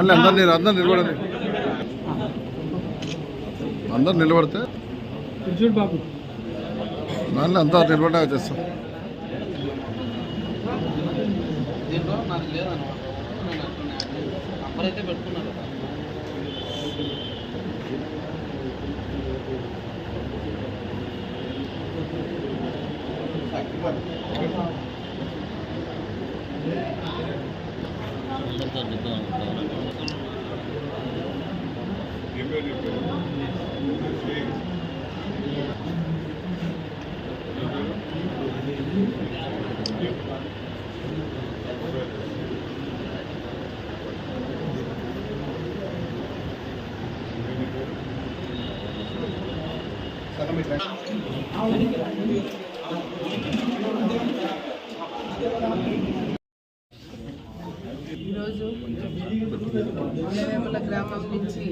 అందరు నేను అందరు నిలబడండి. అందరు నిలబడితే? చూడు బాబు మళ్ళీ అంతా నిలబడ్డా చేస్తాం. దీంట్లో నాకు లేదన్నమాట. నంబర్ అయితే పెట్టుకున్నాను ఈరోజు ఉల్లవేముల గ్రామం నుంచి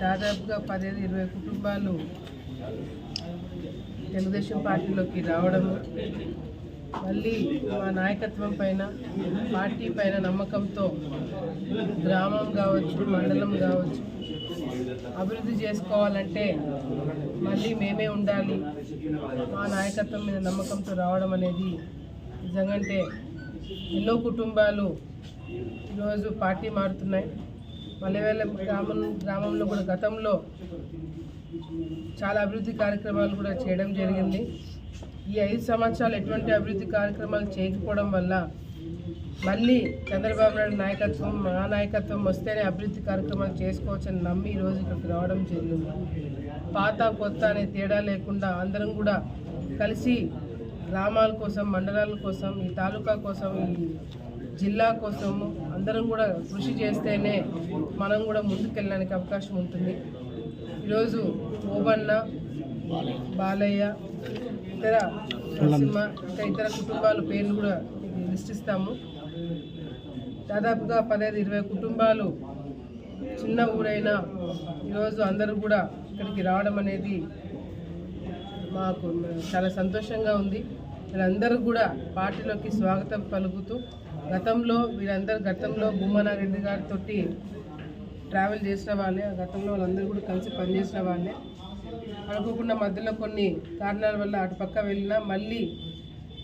దాదాపుగా పదిహేను ఇరవై కుటుంబాలు తెలుగుదేశం పార్టీలోకి రావడము మళ్ళీ మా నాయకత్వం పైన పార్టీ పైన నమ్మకంతో గ్రామం కావచ్చు మండలం కావచ్చు అభివృద్ధి చేసుకోవాలంటే మళ్ళీ మేమే ఉండాలి. మా నాయకత్వం మీద నమ్మకంతో రావడం అనేది నిజంగంటే ఎన్నో కుటుంబాలు ఈరోజు పార్టీ మారుతున్నాయి. మల్లెవేల గ్రామం గ్రామంలో కూడా గతంలో చాలా అభివృద్ధి కార్యక్రమాలు కూడా చేయడం జరిగింది. ఈ ఐదు సంవత్సరాలు ఎటువంటి అభివృద్ధి కార్యక్రమాలు చేయకపోవడం వల్ల మళ్ళీ చంద్రబాబు నాయుడు నాయకత్వం మా నాయకత్వం వస్తేనే అభివృద్ధి కార్యక్రమాలు చేసుకోవచ్చని నమ్మి ఈరోజు ఇక్కడికి రావడం జరిగింది. పాత కొత్త అనే తేడా లేకుండా అందరం కూడా కలిసి గ్రామాల కోసం మండలాల కోసం ఈ తాలూకా కోసం ఈ జిల్లా కోసం అందరం కూడా కృషి చేస్తేనే మనం కూడా ముందుకెళ్ళడానికి అవకాశం ఉంటుంది. ఈరోజు ఓబన్న బాలయ్య ఇతర నరసింహ ఇంకా ఇతర కుటుంబాల పేర్లు కూడా దృష్టిస్తాము దాదాపుగా పదహైదు ఇరవై కుటుంబాలు చిన్న ఊరైనా ఈరోజు అందరూ కూడా ఇక్కడికి రావడం అనేది మాకు చాలా సంతోషంగా ఉంది. వీళ్ళందరూ కూడా పార్టీలోకి స్వాగతం పలుకుతూ గతంలో వీరందరూ గతంలో భూమనారెడ్డి గారితో ట్రావెల్ చేసిన వాళ్ళే గతంలో వాళ్ళందరూ కూడా కలిసి పనిచేసిన వాళ్ళే. అనుకోకుండా మధ్యలో కొన్ని కారణాల వల్ల అటు పక్క వెళ్ళినా మళ్ళీ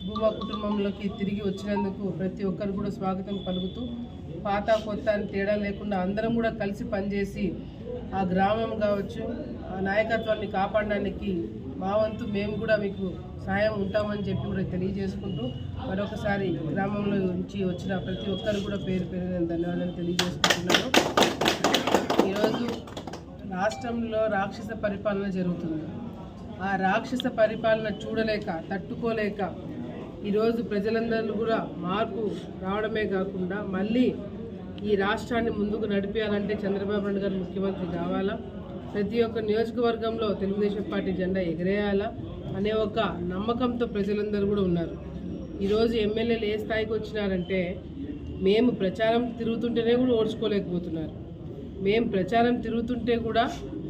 భూమా కుటుంబంలోకి తిరిగి వచ్చినందుకు ప్రతి ఒక్కరు కూడా స్వాగతం పలుకుతూ పాత కొత్త అని తేడా లేకుండా అందరం కూడా కలిసి పనిచేసి ఆ గ్రామం కావచ్చు ఆ నాయకత్వాన్ని కాపాడడానికి మా వంతు మేము కూడా మీకు సహాయం ఉంటామని చెప్పి కూడా తెలియజేసుకుంటూ మరొకసారి గ్రామంలో నుంచి వచ్చిన ప్రతి ఒక్కరు కూడా పేరు పేరు ధన్యవాదాలు తెలియజేసుకుంటున్నాను. ఈరోజు రాష్ట్రంలో రాక్షస పరిపాలన జరుగుతుంది. ఆ రాక్షస పరిపాలన చూడలేక తట్టుకోలేక ఈరోజు ప్రజలందరూ కూడా మార్పు రావడమే కాకుండా మళ్ళీ ఈ రాష్ట్రాన్ని ముందుకు నడిపేయాలంటే చంద్రబాబు నాయుడు గారు ముఖ్యమంత్రి కావాలా? ప్రతి ఒక్క నియోజకవర్గంలో తెలుగుదేశం పార్టీ జెండా ఎగరేయాలా? అనే ఒక నమ్మకంతో ప్రజలందరూ కూడా ఉన్నారు. ఈరోజు ఎమ్మెల్యేలు ఏ స్థాయికి వచ్చినారంటే మేము ప్రచారం తిరుగుతుంటేనే కూడా ఓడ్చుకోలేకపోతున్నారు. మేము ప్రచారం తిరుగుతుంటే కూడా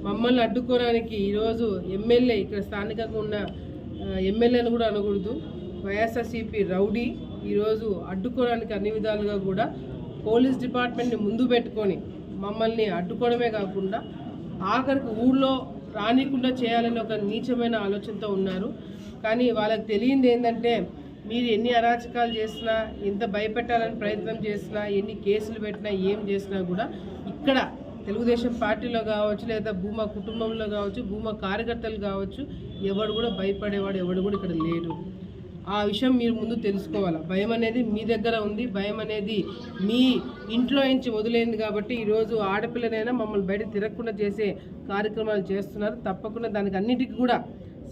మమ్మల్ని అడ్డుకోవడానికి ఈరోజు ఎమ్మెల్యే ఇక్కడ స్థానికంగా ఉన్న ఎమ్మెల్యేను కూడా అనకూడదు. వైఎస్ఆర్సీపీ రౌడీ ఈరోజు అడ్డుకోవడానికి అన్ని విధాలుగా కూడా పోలీస్ డిపార్ట్మెంట్ని ముందు పెట్టుకొని మమ్మల్ని అడ్డుకోవడమే కాకుండా ఆఖరికి ఊళ్ళో రానికుండా చేయాలని ఒక నీచమైన ఆలోచనతో ఉన్నారు. కానీ వాళ్ళకి తెలియంది ఏంటంటే మీరు ఎన్ని అరాచకాలు చేసినా ఎంత భయపెట్టాలని ప్రయత్నం చేసినా ఎన్ని కేసులు పెట్టినా ఏం చేసినా కూడా ఇక్కడ తెలుగుదేశం పార్టీలో కావచ్చు లేదా భూమా కుటుంబంలో కావచ్చు భూమా కార్యకర్తలు కావచ్చు ఎవడు కూడా భయపడేవాడు ఎవడు కూడా ఇక్కడ లేడు. ఆ విషయం మీరు ముందు తెలుసుకోవాలి? భయం అనేది మీ దగ్గర ఉంది. భయం అనేది మీ ఇంట్లో నుంచి వదిలేంది కాబట్టి ఈరోజు ఆడపిల్లనైనా మమ్మల్ని బయట తిరగకుండా చేసే కార్యక్రమాలు చేస్తున్నారు. తప్పకుండా దానికి అన్నిటికీ కూడా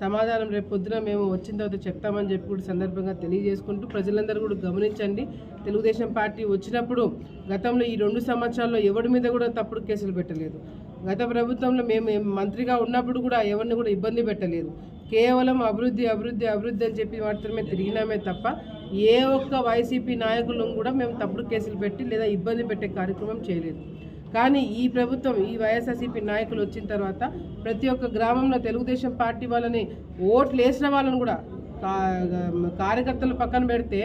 సమాధానం రేపు పొద్దున మేము వచ్చిన తర్వాత చెప్తామని చెప్పి కూడా సందర్భంగా తెలియజేసుకుంటూ ప్రజలందరూ కూడా గమనించండి. తెలుగుదేశం పార్టీ వచ్చినప్పుడు గతంలో ఈ రెండు సంవత్సరాల్లో ఎవరి మీద కూడా తప్పుడు కేసులు పెట్టలేదు. గత ప్రభుత్వంలో మేము మంత్రిగా ఉన్నప్పుడు కూడా ఎవరిని కూడా ఇబ్బంది పెట్టలేదు. కేవలం అభివృద్ధి అభివృద్ధి అభివృద్ధి అని చెప్పి మాత్రమే తిరిగినామే తప్ప ఏ ఒక్క వైసీపీ నాయకులను కూడా మేము తప్పుడు కేసులు పెట్టి లేదా ఇబ్బంది పెట్టే కార్యక్రమం చేయలేదు. కానీ ఈ ప్రభుత్వం ఈ వైఎస్ఆర్సీపీ నాయకులు వచ్చిన తర్వాత ప్రతి ఒక్క గ్రామంలో తెలుగుదేశం పార్టీ వాళ్ళని ఓట్లు వేసిన వాళ్ళని కూడా కార్యకర్తలు పక్కన పెడితే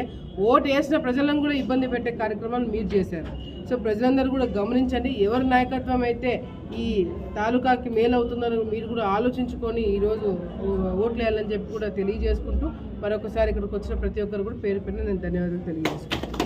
ఓటు వేసిన ప్రజలను కూడా ఇబ్బంది పెట్టే కార్యక్రమాలు మీరు చేశారు. సో ప్రజలందరూ కూడా గమనించండి ఎవరి నాయకత్వం అయితే ఈ తాలూకాకి మేలవుతున్నారు మీరు కూడా ఆలోచించుకొని ఈరోజు ఓట్లు వేయాలని చెప్పి కూడా తెలియజేసుకుంటూ మరొకసారి ఇక్కడికి వచ్చిన ప్రతి ఒక్కరు కూడా పేరు పెట్టిన నేను ధన్యవాదాలు తెలియజేసుకుంటాను